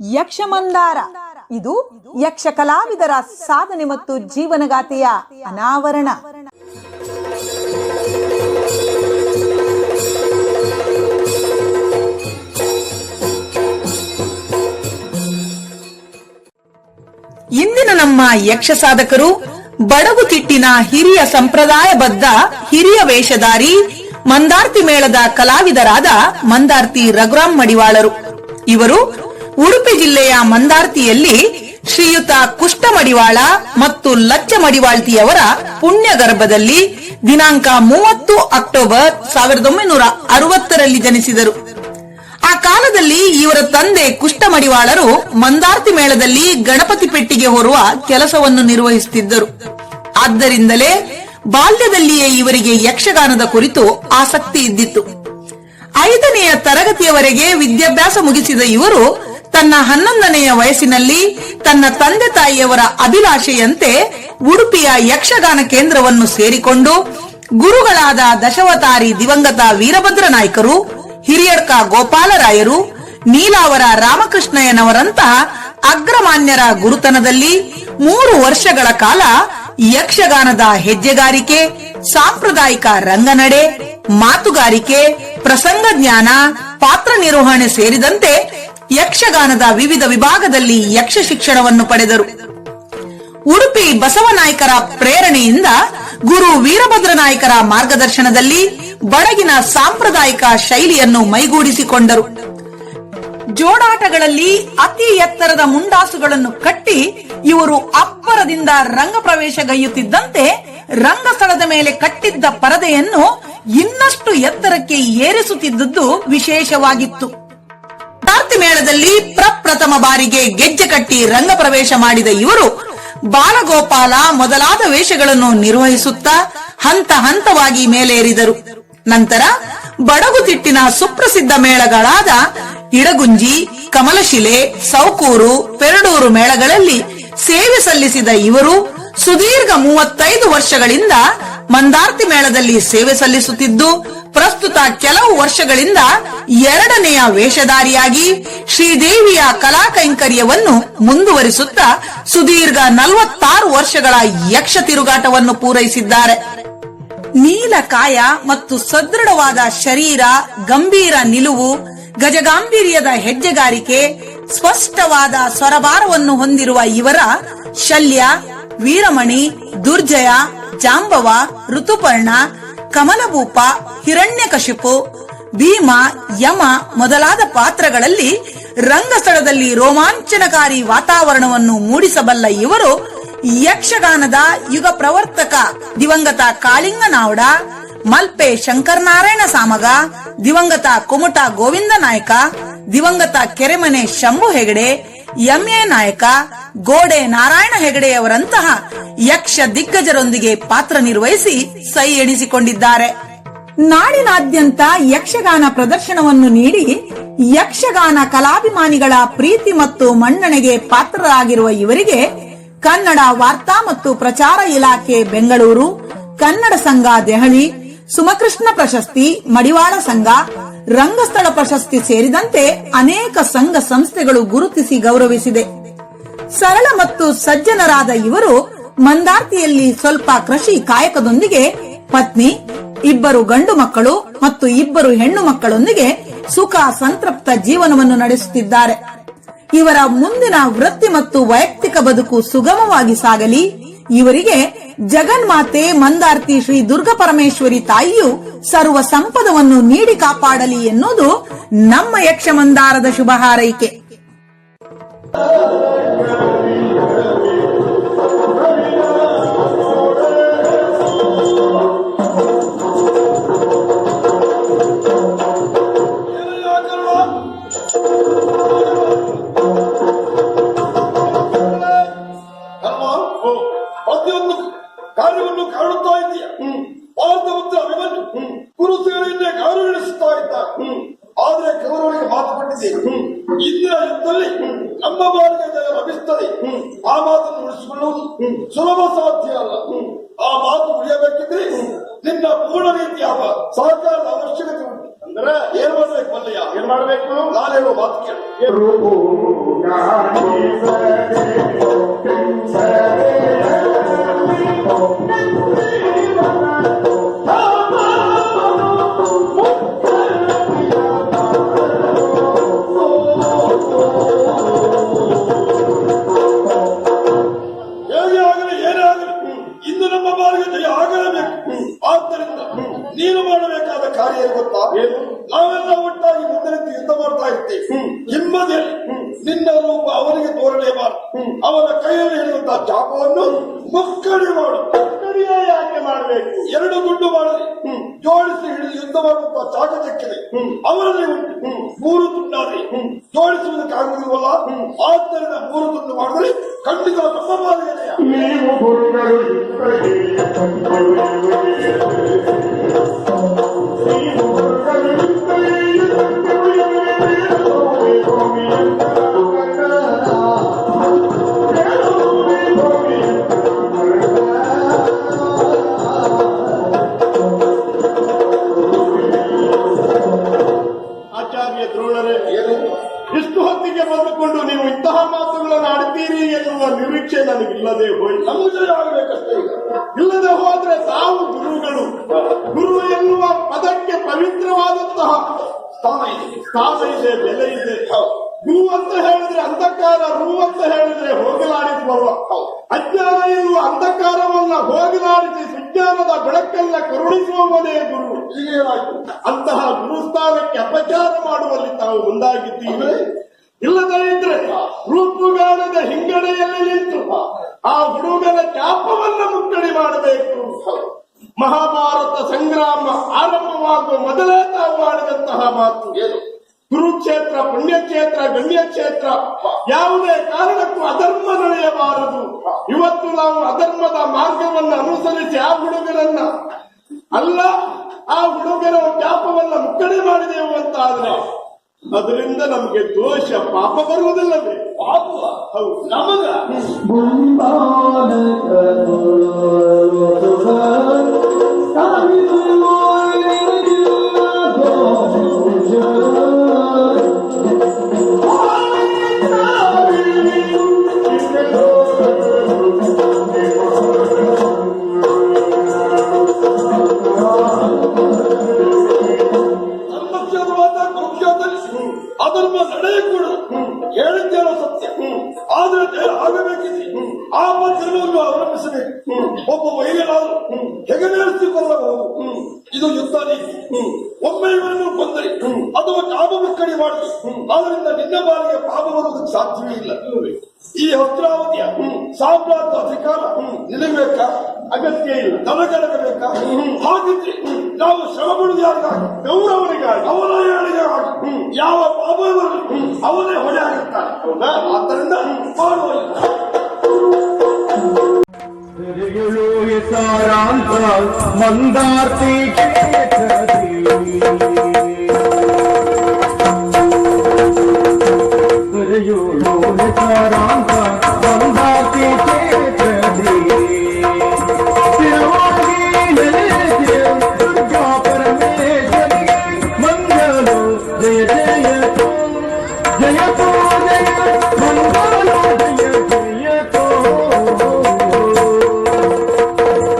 ಯಕ್ಷಮಂದಾರ. ಇದು ಯಕ್ಷ ಕಲಾವಿದರ ಸಾಧನೆ ಮತ್ತು ಜೀವನಗಾಥೆಯ ಅನಾವರಣ. ಇಂದಿನ ನಮ್ಮ ಯಕ್ಷ ಸಾಧಕರು ಬಡಗು ತಿಟ್ಟಿನ ಹಿರಿಯ ಸಂಪ್ರದಾಯಬದ್ಧ ಹಿರಿಯ ವೇಷಧಾರಿ ಮಂದಾರ್ತಿ ಮೇಳದ ಕಲಾವಿದರಾದ ಮಂದಾರ್ತಿ ರಘುರಾಮ್ ಮಡಿವಾಳರು. ಇವರು ಉಡುಪಿ ಜಿಲ್ಲೆಯ ಮಂದಾರ್ತಿಯಲ್ಲಿ ಶ್ರೀಯುತ ಕುಷ್ಟ ಮಡಿವಾಳ ಮತ್ತು ಲಚ್ಚ ಮಡಿವಾಳ್ತಿಯವರ ಪುಣ್ಯ ಗರ್ಭದಲ್ಲಿ ದಿನಾಂಕ ಮೂವತ್ತು ಅಕ್ಟೋಬರ್ ಸಾವಿರದ ಒಂಬೈನೂರ ಅರವತ್ತರಲ್ಲಿ ಜನಿಸಿದರು. ಆ ಕಾಲದಲ್ಲಿ ಇವರ ತಂದೆ ಕುಷ್ಟ ಮಡಿವಾಳರು ಮಂದಾರ್ತಿ ಮೇಳದಲ್ಲಿ ಗಣಪತಿ ಪೆಟ್ಟಿಗೆ ಹೊರುವ ಕೆಲಸವನ್ನು ನಿರ್ವಹಿಸುತ್ತಿದ್ದರು ಆದ್ದರಿಂದಲೇ ಬಾಲ್ಯದಲ್ಲಿಯೇ ಇವರಿಗೆ ಯಕ್ಷಗಾನದ ಕುರಿತು ಆಸಕ್ತಿ ಇದ್ದಿತ್ತು. ಐದನೆಯ ತರಗತಿಯವರೆಗೆ ವಿದ್ಯಾಭ್ಯಾಸ ಮುಗಿಸಿದ ಇವರು ತನ್ನ ಹನ್ನೊಂದನೆಯ ವಯಸ್ಸಿನಲ್ಲಿ ತನ್ನ ತಂದೆ ತಾಯಿಯವರ ಅಭಿಲಾಷೆಯಂತೆ ಉಡುಪಿಯ ಯಕ್ಷಗಾನ ಕೇಂದ್ರವನ್ನು ಸೇರಿಕೊಂಡು ಗುರುಗಳಾದ ದಶವತಾರಿ ದಿವಂಗತ ವೀರಭದ್ರ ನಾಯ್ಕರು, ಹಿರಿಯಡ್ಕ ಗೋಪಾಲರಾಯರು, ನೀಲಾವರ ರಾಮಕೃಷ್ಣಯ್ಯನವರಂತಹ ಅಗ್ರಮಾನ್ಯರ ಗುರುತನದಲ್ಲಿ ಮೂರು ವರ್ಷಗಳ ಕಾಲ ಯಕ್ಷಗಾನದ ಹೆಜ್ಜೆಗಾರಿಕೆ, ಸಾಂಪ್ರದಾಯಿಕ ರಂಗನಡೆ, ಮಾತುಗಾರಿಕೆ, ಪ್ರಸಂಗ ಜ್ಞಾನ, ಪಾತ್ರ ನಿರ್ವಹಣೆ ಸೇರಿದಂತೆ ಯಕ್ಷಗಾನದ ವಿವಿಧ ವಿಭಾಗದಲ್ಲಿ ಯಕ್ಷ ಶಿಕ್ಷಣವನ್ನು ಪಡೆದರು. ಉಡುಪಿ ಬಸವನಾಯಕರ ಪ್ರೇರಣೆಯಿಂದ ಗುರು ವೀರಭದ್ರನಾಯಕರ ಮಾರ್ಗದರ್ಶನದಲ್ಲಿ ಬಡಗಿನ ಸಾಂಪ್ರದಾಯಿಕ ಶೈಲಿಯನ್ನು ಮೈಗೂಡಿಸಿಕೊಂಡರು. ಜೋಡಾಟಗಳಲ್ಲಿ ಅತಿ ಎತ್ತರದ ಮುಂಡಾಸುಗಳನ್ನು ಕಟ್ಟಿ ಇವರು ಅಪ್ಪರದಿಂದ ರಂಗ ಪ್ರವೇಶಗೈಯುತ್ತಿದ್ದಂತೆ ರಂಗಸ್ಥಳದ ಮೇಲೆ ಕಟ್ಟಿದ್ದ ಪರದೆಯನ್ನು ಇನ್ನಷ್ಟು ಎತ್ತರಕ್ಕೆ ಏರಿಸುತ್ತಿದ್ದದ್ದು ವಿಶೇಷವಾಗಿತ್ತು. ಭಾರತಿ ಮೇಳದಲ್ಲಿ ಪ್ರಪ್ರಥಮ ಬಾರಿಗೆ ಗೆಜ್ಜೆ ಕಟ್ಟಿ ರಂಗ ಪ್ರವೇಶ ಮಾಡಿದ ಇವರು ಬಾಲಗೋಪಾಲ ಮೊದಲಾದ ವೇಷಗಳನ್ನು ನಿರ್ವಹಿಸುತ್ತಾ ಹಂತ ಹಂತವಾಗಿ ಮೇಲೇರಿದರು. ನಂತರ ಬಡಗುತಿಟ್ಟಿನ ಸುಪ್ರಸಿದ್ಧ ಮೇಳಗಳಾದ ಇಡಗುಂಜಿ, ಕಮಲಶಿಲೆ, ಸೌಕೂರು, ಪೆರಡೂರು ಮೇಳಗಳಲ್ಲಿ ಸೇವೆ ಸಲ್ಲಿಸಿದ ಇವರು ಸುದೀರ್ಘ ಮೂವತ್ತೈದು ವರ್ಷಗಳಿಂದ ಮಂದಾರ್ತಿ ಮೇಳದಲ್ಲಿ ಸೇವೆ ಸಲ್ಲಿಸುತ್ತಿದ್ದು, ಪ್ರಸ್ತುತ ಕೆಲವು ವರ್ಷಗಳಿಂದ ಎರಡನೆಯ ವೇಷಧಾರಿಯಾಗಿ ಶ್ರೀದೇವಿಯ ಕಲಾ ಕೈಂಕರ್ಯವನ್ನು ಮುಂದುವರಿಸುತ್ತಾ ಸುದೀರ್ಘ ನಲವತ್ತಾರು ವರ್ಷಗಳ ಯಕ್ಷ ತಿರುಗಾಟವನ್ನು ಪೂರೈಸಿದ್ದಾರೆ. ನೀಲಕಾಯ ಮತ್ತು ಸದೃಢವಾದ ಶರೀರ, ಗಂಭೀರ ನಿಲುವು, ಗಜಗಾಂಭೀರ್ಯದ ಹೆಜ್ಜೆಗಾರಿಕೆ ಸ್ಪಷ್ಟವಾದ ಸ್ವರಭಾರವನ್ನು ಹೊಂದಿರುವ ಇವರ ಶಲ್ಯ, ವೀರಮಣಿ, ದುರ್ಜಯ, ಜಾಂಬವ, ಋತುಪರ್ಣ, ಕಮಲಭೂಪ, ಹಿರಣ್ಯಕಶಿಪು, ಭೀಮ, ಯಮ ಮೊದಲಾದ ಪಾತ್ರಗಳಲ್ಲಿ ರಂಗಸ್ಥಳದಲ್ಲಿ ರೋಮಾಂಚನಕಾರಿ ವಾತಾವರಣವನ್ನು ಮೂಡಿಸಬಲ್ಲ ಇವರು ಯಕ್ಷಗಾನದ ಯುಗ ಪ್ರವರ್ತಕ ದಿವಂಗತ ಕಾಳಿಂಗ ನಾವಡ ಮಲ್ಪೆ ಶಂಕರನಾರಾಯಣ ಸಾಮಗ, ದಿವಂಗತ ಕುಮಟ ಗೋವಿಂದ ನಾಯಕ ದಿವಂಗತ ಕೆರೆಮನೆ ಶಂಭು ಹೆಗಡೆ ಎಂಎ ನಾಯಕ ಗೋಡೆ ನಾರಾಯಣ ಹೆಗಡೆಯವರಂತಹ ಯಕ್ಷ ದಿಗ್ಗಜರೊಂದಿಗೆ ಪಾತ್ರ ನಿರ್ವಹಿಸಿ ಸೈ ಎಣಿಸಿಕೊಂಡಿದ್ದಾರೆ. ನಾಡಿನಾದ್ಯಂತ ಯಕ್ಷಗಾನ ಪ್ರದರ್ಶನವನ್ನು ನೀಡಿ ಯಕ್ಷಗಾನ ಕಲಾಭಿಮಾನಿಗಳ ಪ್ರೀತಿ ಮತ್ತು ಮನ್ನಣೆಗೆ ಪಾತ್ರರಾಗಿರುವ ಇವರಿಗೆ ಕನ್ನಡ ವಾರ್ತಾ ಮತ್ತು ಪ್ರಚಾರ ಇಲಾಖೆ ಬೆಂಗಳೂರು, ಕನ್ನಡ ಸಂಘ ದೆಹಲಿ, ಸುಮಕೃಷ್ಣ ಪ್ರಶಸ್ತಿ, ಮಡಿವಾಳ ಸಂಘ ರಂಗಸ್ಥಳ ಪ್ರಶಸ್ತಿ ಸೇರಿದಂತೆ ಅನೇಕ ಸಂಘ ಸಂಸ್ಥೆಗಳು ಗುರುತಿಸಿ ಗೌರವಿಸಿದೆ. ಸರಳ ಮತ್ತು ಸಜ್ಜನರಾದ ಇವರು ಮಂದಾರ್ತಿಯಲ್ಲಿ ಸ್ವಲ್ಪ ಕೃಷಿ ಕಾಯಕದೊಂದಿಗೆ, ಪತ್ನಿ, ಇಬ್ಬರು ಗಂಡು ಮಕ್ಕಳು ಮತ್ತು ಇಬ್ಬರು ಹೆಣ್ಣು ಮಕ್ಕಳೊಂದಿಗೆ ಸುಖ ಸಂತೃಪ್ತ ಜೀವನವನ್ನು ನಡೆಸುತ್ತಿದ್ದಾರೆ. ಇವರ ಮುಂದಿನ ವೃತ್ತಿ ಮತ್ತು ವೈಯಕ್ತಿಕ ಬದುಕು ಸುಗಮವಾಗಿ ಸಾಗಲಿ. ಇವರಿಗೆ ಜಗನ್ಮಾತೆ ಮಂದಾರ್ತಿ ಶ್ರೀ ದುರ್ಗಾ ಪರಮೇಶ್ವರಿ ತಾಯಿಯು ಸರ್ವ ಸಂಪದವನ್ನು ನೀಡಿ ಕಾಪಾಡಲಿ ಎನ್ನುವುದು ನಮ್ಮ ಯಕ್ಷ ಮಂದಾರದ ಶುಭ ಹಾರೈಕೆ. ಸಹಕಾರದ ಅವಶ್ಯಕತೆ ಉಂಟು. ಅಂದ್ರೆ ಏನ್ ಮಾಡ್ಬೇಕು ಮಲ್ಲಯ್ಯ ಏನ್ ಮಾಡ್ಬೇಕು? ನಾನು ಮಾತು ಕೇಳು. ಇರ್ತೀವಿ ಹಿಂಬದಿಯಲ್ಲಿ ನಿನ್ನ ರೂಪ ಅವನಿಗೆ ತೋರಲೇಬಾರದು ಅವನ ಕೈಯಲ್ಲಿ ಇರುವಂತಹ ಜಾಪವನ್ನು ಮುಕ್ಕಡಿ ಮಾಡು. ಕಡಿಯ ಯಾಕೆ ಮಾಡಬೇಕು. ಎರಡು ಗುಂಡು ಮಾಡಲಿ ಜೋಡಿಸಿ ಹಿಡಿದು ಯುದ್ಧ ಮಾಡುವಂತಹ ಚಾಕಚಕ್ಯತೆ ಅವರಲ್ಲಿ ಉಂಟು. ಮೂರು ತುಂಡಾದ್ರೆ ಜೋಡಿಸುವುದಕ್ಕಾಗುವುದಿಲ್ವಲ್ಲ ಆದ್ದರಿಂದ ಮೂರು ತುಂಡು ಮಾಡಿದ್ರೆ ಖಂಡಿತ ನಮ್ಮ ಬಾರಿಗೆ ಹೋದ್ರೆ ತಾವು ಗುರುಗಳು. ಗುರು ಎನ್ನುವ ಪದಕ್ಕೆ ಪವಿತ್ರವಾದಂತಹ ಸ್ಥಾನ ಇದೆ. ಸ್ಥಾನ ಇದೆ, ಬೆಲೆ ಇದೆ. ಗುರು ಅಂತ ಹೇಳಿದ್ರೆ ಅಂಧಕಾರ, ರು ಅಂತ ಹೇಳಿದ್ರೆ ಹೋಗಲಾಡಿಸುವವ ಅಜ್ಞಾನ ಎನ್ನುವ ಅಂಧಕಾರವನ್ನ ಹೋಗಲಾಡಿಸಿ ವಿಜ್ಞಾನದ ಬೆಳಕನ್ನ ಕರುಣಿಸುವವನೇ ಗುರು. ಅಂತಹ ಗುರುಸ್ಥಾನಕ್ಕೆ ಅಪಚಾರ ಮಾಡುವಲ್ಲಿ ತಾವು ಮುಂದಾಗಿದ್ದೀವಿ ಇಲ್ಲದೇ ಇದ್ರೆ ರೂಪುಗಾನದ ಹಿಂಗಡೆಯಲ್ಲಿ ನಿಂತು ಆ ಹುಡುಗನ ಚಾಪವನ್ನ ಮುಕ್ಕಡಿ ಮಾಡಬೇಕು. ಮಹಾಭಾರತ ಸಂಗ್ರಾಮ ಆರಂಭವಾಗುವ ಮೊದಲೇ ತಾವು ಮಾಡಿದಂತಹ ಮಾತು. ಏನು? ಕುರುಕ್ಷೇತ್ರ ಪುಣ್ಯಕ್ಷೇತ್ರ ಗಣ್ಯಕ್ಷೇತ್ರ ಯಾವುದೇ ಕಾರಣಕ್ಕೂ ಅಧರ್ಮ ನಡೆಯಬಾರದು. ಇವತ್ತು ನಾವು ಅಧರ್ಮದ ಮಾರ್ಗವನ್ನು ಅನುಸರಿಸಿ ಆ ಹುಡುಗರನ್ನ ಅಲ್ಲ ಆ ಹುಡುಗರ ಜ್ಞಾಪವನ್ನ ಮುಕ್ಕಡೆ ಮಾಡಿದೆವು ಅಂತ ಆದ್ರೆ ಅದರಿಂದ ನಮಗೆ ದೋಷ ಪಾಪ ಬರುವುದಿಲ್ಲವೇ? ಪಾಪ ಹೌದು. ನಮಗ? ನಡೆಯಕೂಡದು ಹೇಳಿದ್ದೇನೋ ಸತ್ಯ ಆದ್ರೆ ಆಗಬೇಕಿದೆ. ಆ ಪತ್ರವನ್ನು ಅವಲಂಬಿಸಬೇಕು ಒಬ್ಬ ವೈರ್ಯನಾದ್ರು ಅದರಿಂದ ನಿನ್ನ ಬಾರಿಗೆ ಪಾಪ ಬರುವುದಕ್ಕೆ ಸಾಧ್ಯವೇ ಇಲ್ಲ. ಈ ಹಸ್ತ್ರಾವತಿಯ ಸಾಮ್ರಾಜ್ಯ ಅಧಿಕಾರ ನಿಲ್ಲಬೇಕಾ ಬೇಕಾ? ಅಗತ್ಯ ಇಲ್ಲ. ನಮಗೆಡಗಬೇಕಾ ಹಾಗಿದ್ರೆ ನಾವು ಶ್ರಮ ಪಡುವುದು ಯಾರಿಗಾಗಿ ಗೌರವನಿಗಾಗಿ ಅವನ ಹೇಳಿಗಾಗಿ ಯಾವ ಪಾಪ ಅವನೇ ಹೊಣೆ ಆಗುತ್ತಾರೆ ಹೌದಾ? ಆದ್ದರಿಂದ ಮಾಡುವ ಮಂದಾರ್ತಿ